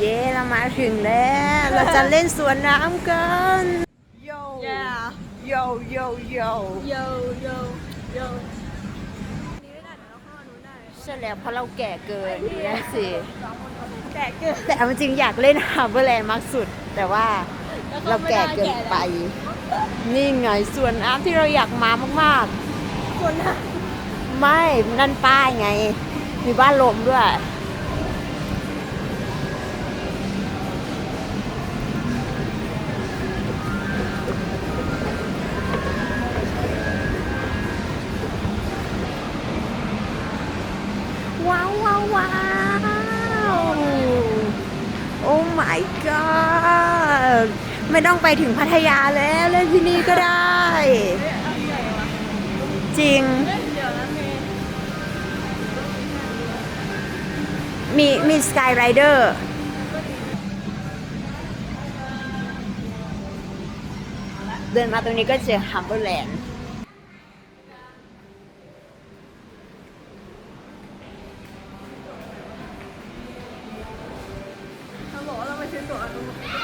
เย้เรามาถึงแล้ว เราจะเล่นสวนน้ำกันโย Yeah โยโยโยโยโยโยนี่ไม่ได้เดี๋ยวเราเข้ามานู้นได้ใช่แล้วเพราะเราแก่เกินนะสิแก่เกินแต่เอาจริงๆอยากเล่นฮาร์เบอร์แลนด์มากสุด แต่ว่าเราแก่เกินไป นี่ไงสวนน้ำที่เราอยากมามากคนละๆไม่นั่นป้ายไง มีบ้านลมด้วย ว้าวว้าวว้าวโอ้ my god ไม่ต้องไปถึงพัทยาแล้วเล่นที่นี่ก็ได้ จริง มีมีสกายไรเดอร์เดินมาตรงนี้ก็เจอฮัมเบอร์แลนด์ เ